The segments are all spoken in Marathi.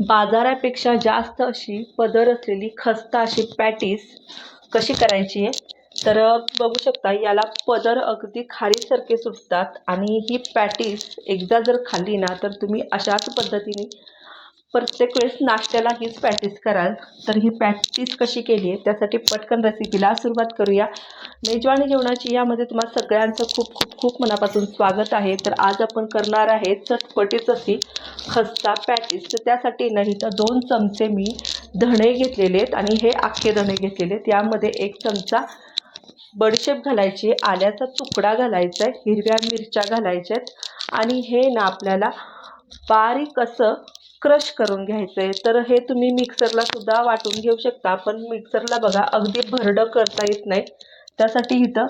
बाजारापेक्षा जास्त अशी पदर असलेली खस्ता अशी पॅटीस कशी करायची? आहे तर बघू शकता याला पदर अगदी खारीसारखे सुटतात आणि ही पॅटीस एकदा जर खाल्ली ना तर तुम्ही अशाच पद्धतीने प्रत्येक वेळेस नाश्त्याला हीच पॅटीस कराल. तर ही पॅटीस कशी केली आहे त्यासाठी पटकन रेसिपीला सुरुवात करूया. मेजवानी जेवणाची यामध्ये तुम्हाला सगळ्यांचं खूप खूप खूप मनापासून स्वागत आहे. तर आज आपण करणार आहे चटपटीच अशी खस्ता पॅटीस तर त्यासाठी नाही तर दोन चमचे मी धणे घेतलेले आहेत आणि हे अख्खे धणे घेतलेले आहेत. यामध्ये एक चमचा बडीशेप घालायची आल्याचा तुकडा घालायचा आहे हिरव्या मिरच्या घालायच्या आहेत. आणि हे ना आपल्याला बारीक असं क्रश करून घ्यायचं आहे तर हे तुम्ही मिक्सरला सुद्धा वाटून घेऊ शकता पण मिक्सरला बघा अगदी भरडं करता येत नाही. त्यासाठी इथं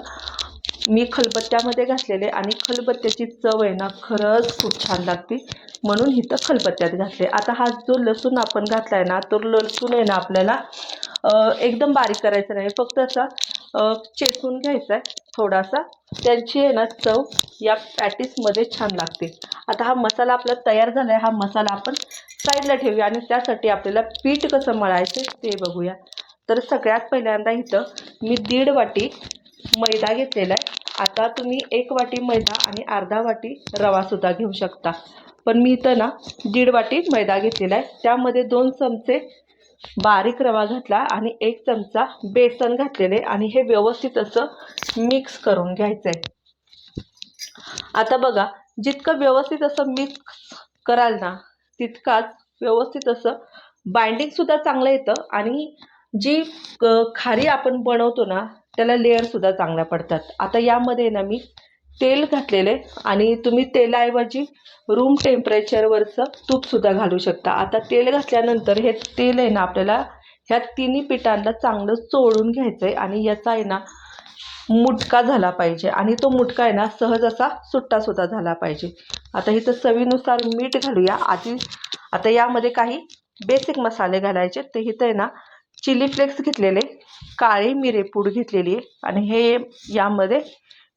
मी खलबत्त्यामध्ये घातलेले आणि खलबत्त्याची चव आहे ना खरंच खूप छान लागते. म्हणून इथं खलबत्त्यात घातले. आता हा जो लसूण आपण घातला आहे ना तो लसूण आहे ना आपल्याला एकदम बारीक करायचा नाही. फक्त असा चेचून घ्यायचा आहे थोडासा. त्यांची आहे ना चव या पॅटीसमध्ये छान लागते. आता हा मसाला आपला तयार झाला आहे हा मसाला आपण साईडला ठेवूया आणि त्यासाठी आपल्याला पीठ कसं मळायचं ते बघूया. तर सगळ्यात पहिल्यांदा इथं मी दीड वाटी मैदा घेतलेला आहे. आता तुम्ही एक वाटी मैदा आणि अर्धा वाटी रवासुद्धा घेऊ शकता. पण मी इथं ना दीड वाटी मैदा घेतलेला आहे. त्यामध्ये दोन चमचे बारीक रवा घातला आणि एक चमचा बेसन घातलेले आणि हे व्यवस्थित असं मिक्स करून घ्यायचं आहे आता बघा जितकं व्यवस्थित असं मिक्स कराल ना तितकाच व्यवस्थित असं बाइंडिंगसुद्धा चांगलं येतं आणि जी खारी आपण बनवतो ना त्याला लेअरसुद्धा चांगल्या पडतात. आता यामध्ये ना मी तेल घातलेले आणि तुम्ही तेलाऐवजी रूम टेम्परेचरवरचं तूपसुद्धा घालू शकता. आता तेल घातल्यानंतर हे तेल आहे ना आपल्याला ह्या तिन्ही पिठांना चांगलं चोळून घ्यायचं आहे आणि याचा आहे ना मुटका झाला पाहिजे आणि तो मुटका आहे ना सहज असा सुट्टासुद्धा झाला पाहिजे. आता इथं चवीनुसार मीठ घालूया. आधी आता यामध्ये काही बेसिक मसाले घालायचे. ते इथं आहे ना चिली फ्लेक्स घेतलेले काळी मिरेपूड घेतलेली आहे. आणि हे यामध्ये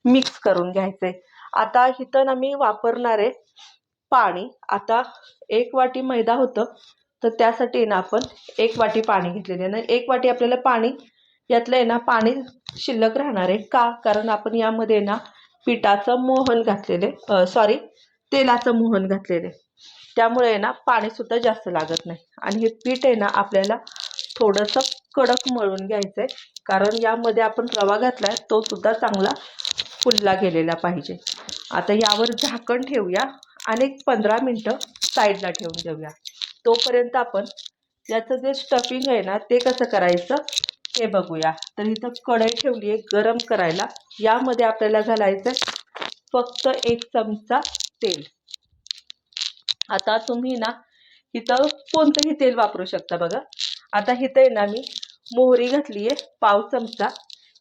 मिक्स करून घ्यायचं. आहे आता इथं ना मी वापरणार आहे पाणी. आता एक वाटी मैदा होतं तर त्यासाठी ना आपण एक वाटी पाणी घेतलेले ना एक वाटी आपल्याला पाणी यातलं आहे ना पाणी शिल्लक राहणार आहे. का? कारण आपण यामध्ये ना पिठाचं मोहन घातलेले सॉरी तेलाचं मोहन घातलेले त्यामुळे आहे ना पाणीसुद्धा जास्त लागत नाही. आणि हे पीठ आहे ना आपल्याला थोडंसं कडक मळून घ्यायचं आहे कारण यामध्ये आपण रवा घातला आहे तोसुद्धा चांगला फुलला गेलेला पाहिजे. आता यावर झाकण ठेवूया आणि एक पंधरा मिनटं साईडला ठेवून देऊया. तोपर्यंत आपण याचं जे स्टफिंग आहे ना ते कसं करायचं? हे बघूया. तर इथं कढई ठेवली आहे गरम करायला. यामध्ये आपल्याला घालायचं फक्त एक चमचा तेल. आता तुम्ही ना इथं कोणतंही तेल वापरू शकता बघा. आता इथं आहे ना मी मोहरी घातली आहे पाव चमचा.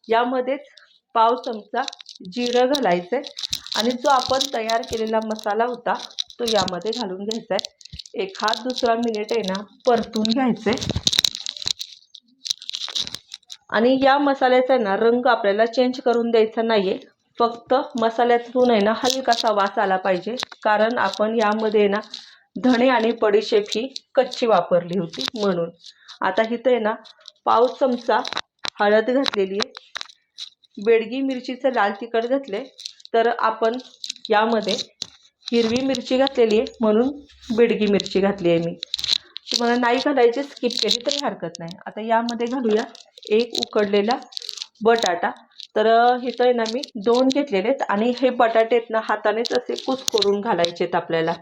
यामध्येच पाव चमचा जिरं घालायचं आहे आणि जो आपण तयार केलेला मसाला होता तो यामध्ये घालून घ्यायचा आहे एखाद दुसरा मिनिट आहे ना परतून घ्यायचं आहे आणि या मसाल्याचा ना रंग आपल्याला चेंज करून द्यायचा नाही आहे फक्त मसाल्यातून आहे ना हलकासा वास आला पाहिजे. कारण आपण यामध्ये ना धणे आणि बडीशेप ही कच्ची वापरली होती म्हणून. आता इथं आहे ना पाव चमचा हळद घातलेली आहे. बेडगी मिरचीचं लाल तिखट घातले तर आपण यामध्ये हिरवी मिरची घातलेली आहे म्हणून बेडगी मिरची घातली आहे मी. तुम्हाला नाही घालायची स्किप केली तरी हरकत नाही. आता यामध्ये घालूया एक उकडलेला बटाटा. तर इथं आहे ना मी दोन घेतलेले आहेत आणि हे बटाटे आहेत ना हातानेच असे कुस्करून घालायचे आहेत आपल्याला.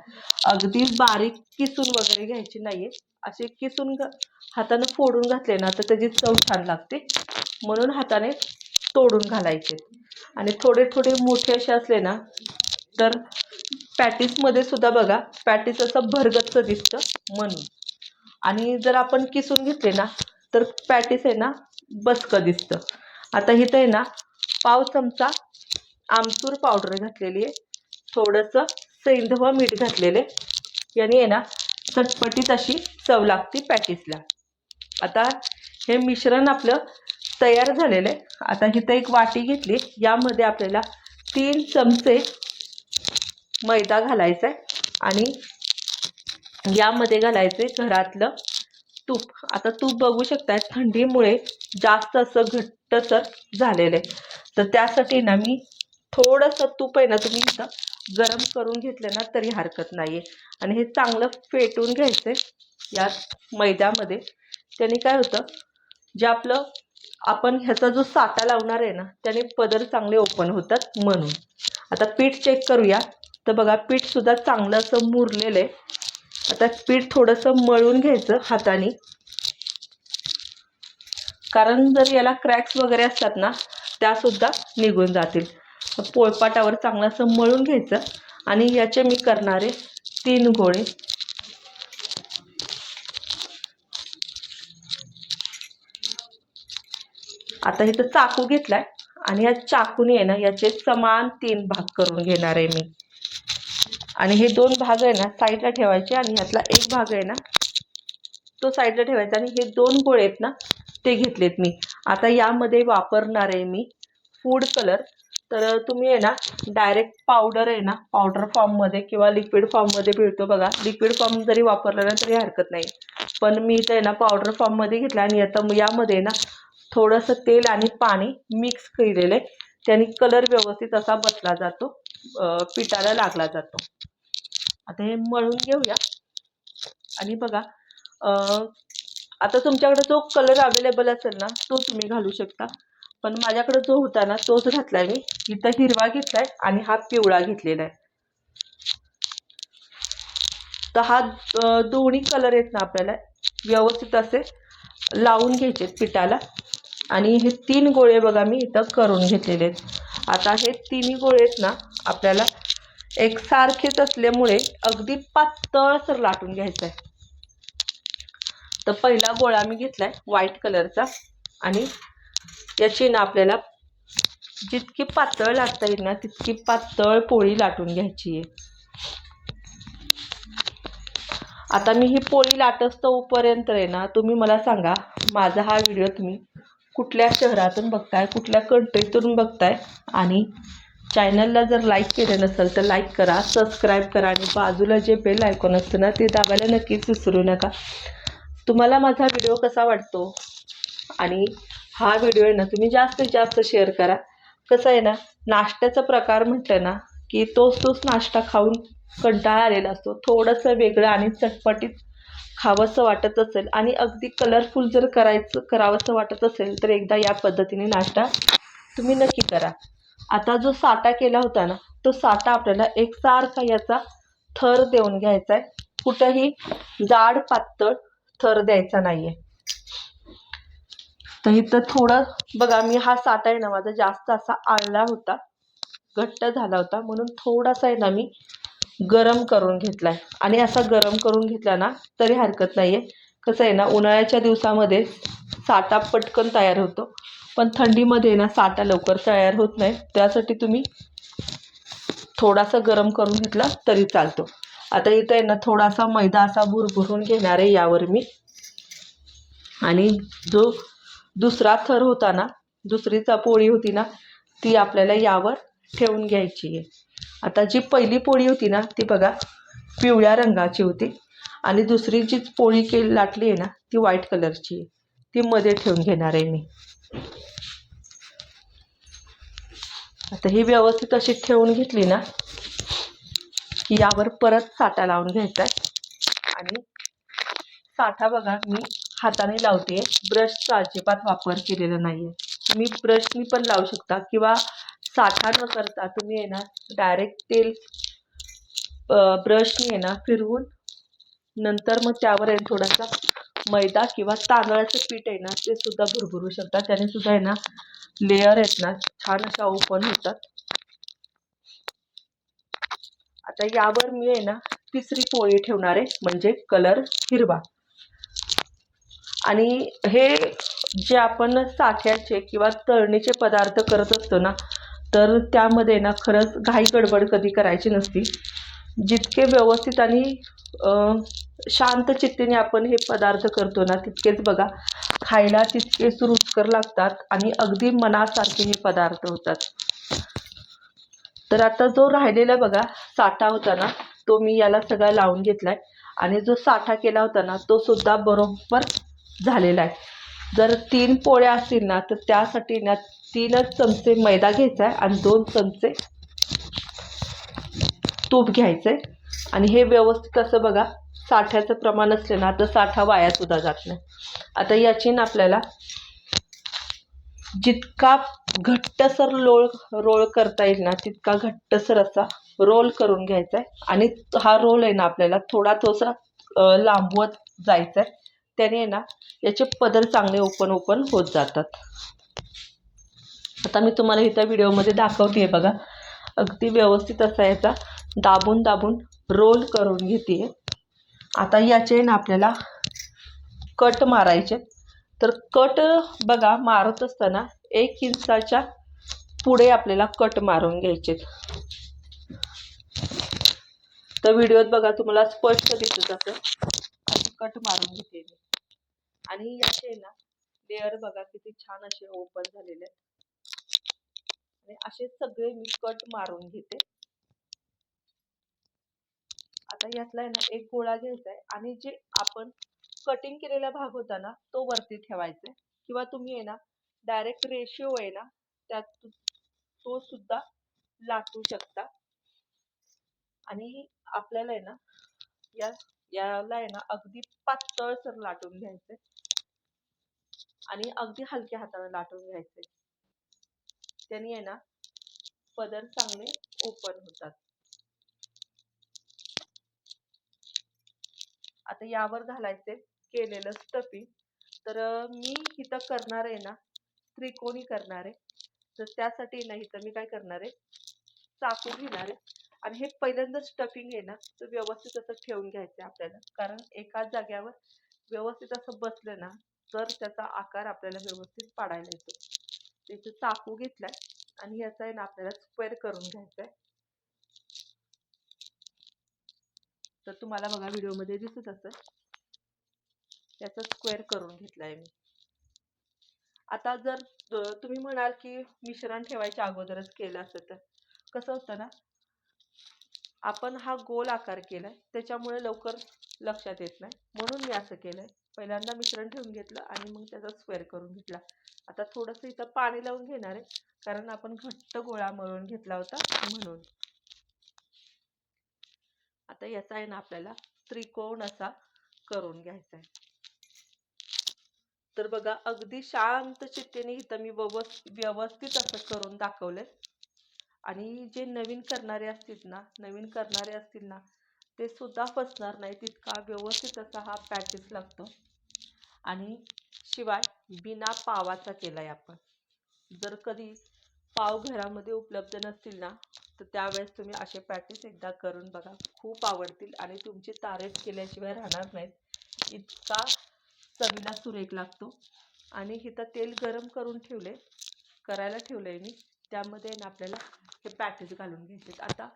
अगदी बारीक किसून वगैरे घ्यायचे नाही आहे असे किसून हातानं फोडून घातले ना तर त्याची चव छान लागते. म्हणून हाताने तोडून घालायचे. आणि थोडे थोडे मोठे असे असले ना तर पॅटीसमध्ये सुद्धा बघा पॅटीस असं भरगच्च दिसतं म्हणून. आणि जर आपण किसून घेतले ना तर पॅटीस आहे ना बसकं दिसतं. आता इथं आहे ना पाव चमचा आमचूर पावडर घातलेली आहे. थोडंसं सैंधव मीठ घातलेले याने आहे ना चटपटीत अशी चव लागते पॅटीसला. आता हे मिश्रण आपलं तयार झालेलं. आहे आता इथं एक वाटी घेतली. यामध्ये आपल्याला तीन चमचे मैदा घालायचा आहे. आणि यामध्ये घालायचे घरातलं तूप. आता तूप बघू शकताय थंडीमुळे जास्त असं घट्टसर झालेलं आहे. तर त्यासाठी ना मी थोडंसं तूप आहे ना तुम्ही इथं गरम करून घेतलं ना तरी हरकत नाही आहे आणि हे चांगलं फेटून घ्यायचं आहे या मैद्यामध्ये. त्याने काय होतं जे आपलं आपण ह्याचा जो साठा लावणार आहे ना त्याने पदर चांगले ओपन होतात म्हणून. आता पीठ चेक करूया. तर बघा पीठसुद्धा चांगलं असं मुरलेलं आहे आता पीठ थोडंसं मळून घ्यायचं हाताने. कारण जर याला क्रॅक्स वगैरे असतात ना त्यासुद्धा निघून जातील. पोळपाटावर चांगलं असं मळून घ्यायचं. आणि याचे मी करणारे तीन गोळे. आता इथं चाकू घेतलाय आणि या चाकूने आहे ना याचे समान तीन भाग करून घेणार आहे मी. आणि हे दोन भाग आहे ना साईडला ठेवायचे आणि ह्यातला एक भाग आहे ना तो साईडला ठेवायचा आणि हे दोन गोळे आहेत ना ते घेतलेत मी. आता यामध्ये वापरणार आहे मी फूड कलर तर तुम्ही आहे ना डायरेक्ट पावडर आहे ना पावडर फॉर्ममध्ये किंवा लिक्विड फॉर्ममध्ये मिळतो बघा. लिक्विड फॉर्म जरी वापरला ना तरी हरकत नाही. पण मी इथं आहे ना पावडर फॉर्ममध्ये घेतला आणि आता यामध्ये ना थोडंसं तेल आणि पाणी मिक्स केलेलं आहे. त्याने कलर व्यवस्थित असा बसला जातो पिठाला लागला जातो. आता हे मळून घेऊया. आणि बघा आता तुमच्याकडे जो कलर अवेलेबल असेल ना तो तुम्ही घालू शकता. पण माझ्याकडे जो होता ना तोच घातलाय मी. इथं हिरवा घेतलाय आणि हा पिवळा घेतलेला आहे. तर हा दोन्ही कलर आहेत ना आपल्याला. व्यवस्थित असे लावून घ्यायचे पिठाला आणि हे तीन गोळे बघा मी इथं करून घेतलेले आहेत. आता हे तिन्ही गोळे आहेत ना आपल्याला एकसारखेच असल्यामुळे अगदी पातळसर लाटून घ्यायचं आहे तर पहिला गोळा मी घेतला आहे व्हाईट कलरचा आणि याची ना आपल्याला जितकी पातळ लाटता येईल ना तितकी पातळ पोळी लाटून घ्यायची आहे. आता मी ही पोळी लाटस्तोपर्यंत आहे ना तुम्ही मला सांगा माझा हा व्हिडिओ तुम्ही कुठल्या शहरातून बघताय कुठल्या कंट्रीतून बघताय आणि चॅनलला जर लाईक केलं नसेल तर लाईक करा सबस्क्राईब करा आणि बाजूला जे बेल आयकॉन असतं ना ते दाबायला नक्कीच विसरू नका. तुम्हाला माझा व्हिडिओ कसा वाटतो? आणि हा व्हिडिओ आहे ना तुम्ही जास्तीत जास्त शेअर करा. कसं आहे ना नाश्त्याचा प्रकार म्हटलं ना की तोच तोच नाश्ता खाऊन कंटाळा आलेला असतो. थोडंसं वेगळं आणि चटपटीत खावंसं वाटत असेल आणि अगदी कलरफुल जर करायचं करावंसं वाटत असेल तर एकदा या पद्धतीने नाश्ता तुम्ही नक्की करा. आता जो साठा केला होता ना तो साठा आपल्याला एकसारखा याचा थर देऊन घ्यायचा आहे. कुठंही जाड पातळ थर द्यायचा नाही आहे तर इथं थोडं बघा मी हा साठा आहे ना माझा जास्त असा आळला होता घट्ट झाला होता म्हणून थोडासा आहे ना मी गरम करून घेतला आहे आणि असा गरम करून घेतला ना तरी हरकत नाही आहे कसं आहे ना उन्हाळ्याच्या दिवसामध्ये साठा पटकन तयार होतो. पण थंडीमध्ये ना साठा लवकर तयार होत नाही. त्यासाठी तुम्ही थोडासा गरम करून घेतला तरी चालतो. आता इथं आहे ना थोडासा मैदा असा भुरभुरून घेणार आहे यावर मी. आणि जो दुसरा थर होता ना दुसरीचा पोळी होती ना ती आपल्याला यावर ठेवून घ्यायची आहे. आता जी पहिली पोळी होती ना ती बघा पिवळ्या रंगाची होती. आणि दुसरी जी पोळी केली लाटली आहे ना ती व्हाईट कलरची आहे. ती मध्ये ठेवून घेणार आहे मी. आता ही व्यवस्थित अशी ठेवून घेतली ना की यावर परत साठा लावून घ्यायचा आहे. आणि साठा बघा मी हाताने लावते ब्रशचा अजिबात वापर केलेला नाही आहे तुम्ही ब्रशनी पण लावू शकता किंवा साठा न करता. तुम्ही आहे ना डायरेक्ट तेल ब्रशनी आहे ना फिरवून नंतर मग त्यावर आहे थोडासा मैदा किंवा तांदळाचं पीठ आहे ना ते सुद्धा भुरभुरू शकता त्याने सुद्धा आहे ना लेअर आहेत ना छान अशा ओपन होतात. आता यावर मी आहे ना तिसरी पोळी ठेवणार आहे म्हणजे कलर हिरवा. आणि हे जे आपण साठ्याचे किंवा तळणीचे पदार्थ करत असतो ना तर त्यामध्ये ना खरंच घाई गडबड कधी करायची नसती. जितके व्यवस्थित आणि शांत चित्तेने आपण हे पदार्थ करतो ना तितकेच बघा खायला तितकेच रुचकर लागतात आणि अगदी मनासारखे हे पदार्थ होतात. तर आता जो राहिलेला बघा साठा होता ना तो मी याला सगळा लावून घेतलाय. आणि जो साठा केला होता ना तो सुद्धा बरोबर झालेला आहे. जर तीन पोळ्या असतील ना तर त्यासाठी ना तीनच चमचे मैदा घ्यायचा आहे आणि दोन चमचे तूप घ्यायचं आहे. आणि हे व्यवस्थित असं बघा साठ्याचं प्रमाण असले ना तर साठा वायासुद्धा जात नाही. आता याची ना आपल्याला जितका घट्टसर लोळ रोळ करता येईल ना तितका घट्टसर असा रोल करून घ्यायचा आहे. आणि हा रोल आहे ना आपल्याला थोडा थोसा लांबवत जायचा आहे. त्याने ना याचे पदर चांगले ओपन ओपन होत जातात. आता मी तुम्हाला इथं व्हिडिओमध्ये दाखवते आहे बघा. अगदी व्यवस्थित असा याचा दाबून दाबून रोल करून घेते आता याचे ना आपल्याला कट मारायचे. तर कट बघा मारत असताना एक इंचाच्या पुढे आपल्याला कट मारून घ्यायचे. तर व्हिडिओत बघा तुम्हाला स्पष्ट दिसत असं असं कट मारून घेते आणि याचे ना लेअर बघा किती छान असे ओपन झालेले आहेत. आणि असे सगळे मी कट मारून घेते. आता यातला आहे ना एक गोळा घ्यायचा आहे आणि जे आपण कटिंग केलेला भाग होता ना तो वरती ठेवायचा आहे किंवा तुम्ही आहे ना डायरेक्ट रेशिओ आहे ना त्यात तो सुद्धा लाटू शकता. आणि आपल्याला आहे ना या याला आहे ना अगदी पातळसर लाटून घ्यायचंय. आणि अगदी हलक्या हाताने लाटून घ्यायचे त्याने आहे ना पदर चांगले ओपन होतात. आता यावर घालायचे केलेलं स्टफिंग तर मी इथं करणार आहे ना त्रिकोणी करणार आहे. तर त्यासाठी ना इथं मी काय करणार आहे चाकू घेणार आहे. आणि हे पहिल्यांदा स्टफिंग आहे ना तर व्यवस्थित असं ठेवून घ्यायचं आहे आपल्याला. कारण एकाच जाग्यावर व्यवस्थित असं बसलं ना तर त्याचा आकार आपल्याला व्यवस्थित पाडायला येतो. इथे चाकू घेतलाय आणि याचा आहे ना आपल्याला स्क्वेअर करून घ्यायचा आहे तर तुम्हाला बघा व्हिडिओमध्ये दिसत असेल. याचा स्क्वेअर करून घेतलाय मी. आता जर तुम्ही म्हणाल की मिश्रण ठेवायच्या अगोदरच केलं असतं तर. कसं होतं ना? आपण हा गोल आकार केलाय त्याच्यामुळे लवकर लक्षात येत नाही. म्हणून मी असं केलंय. पहिल्यांदा मिश्रण ठेवून घेतलं आणि मग त्याचा स्क्वेअर करून घेतला. आता थोडंसं इथं पाणी लावून घेणार आहे कारण आपण घट्ट गोळा मळून घेतला होता म्हणून. आता याचा आहे ना आपल्याला त्रिकोण असा करून घ्यायचा आहे. तर बघा अगदी शांत चित्तेने इथं मी व्यवस्थित असं करून दाखवलंय. आणि जे नवीन करणारे असतील ना नवीन करणारे असतील ना ते सुद्धा फसणार नाही तितका व्यवस्थित असा हा पॅकेज लागतो. आणि शिवाय बिना पावाचा केला आहे आपण. जर कधी पाव घरामध्ये उपलब्ध नसतील ना तर त्यावेळेस तुम्ही असे पॅटीस एकदा करून बघा. खूप आवडतील आणि तुमची तारीफ केल्याशिवाय राहणार नाहीत. इतका चवीला सुरेख लागतो. आणि इथं तेल गरम करून ठेवले करायला ठेवलं आहे मी. त्यामध्ये ना आपल्याला हे पॅटीस घालून घ्यायचे आता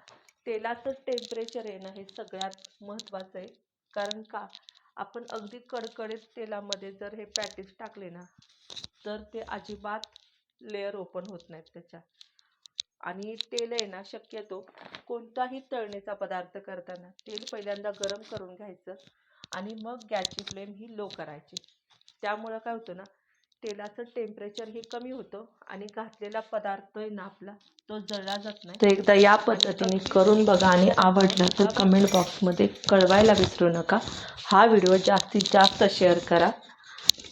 तेलाचं टेम्परेचर येणं हे सगळ्यात महत्त्वाचं आहे. कारण का? आपण अगदी कडकडीत तेलामध्ये जर हे पॅटीस टाकले ना तर ते अजिबात लेअर ओपन होत नाहीत त्याच्या. आणि तेल आहे ना शक्यतो कोणताही तळणीचा पदार्थ करताना तेल पहिल्यांदा गरम करून घ्यायचं आणि मग गॅसची फ्लेम ही लो करायची. त्यामुळं काय होतं ना तेलाचं टेम्परेचर हे कमी होतं आणि घातलेला पदार्थ आहे ना आपला तो जळला जात नाही. तर एकदा या पद्धतीने करून बघा आणि आवडलं तर कमेंट बॉक्समध्ये कळवायला विसरू नका. हा व्हिडिओ जास्तीत जास्त शेअर करा.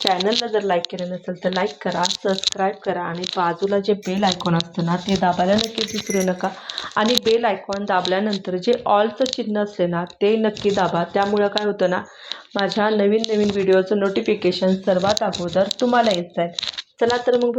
चॅनलला जर लाईक केलं नसेल तर लाईक करा सबस्क्राईब करा आणि बाजूला जे बेल आयकॉन असतं ना ते दाबायला नक्कीच विसरू नका. आणि बेल आयकॉन दाबल्यानंतर जे ऑलचं चिन्ह असते ना ते नक्की दाबा. त्यामुळं काय होतं ना माझ्या नवीन नवीन व्हिडिओचं नोटिफिकेशन सर्वात अगोदर तुम्हाला येत जाईल. चला तर मग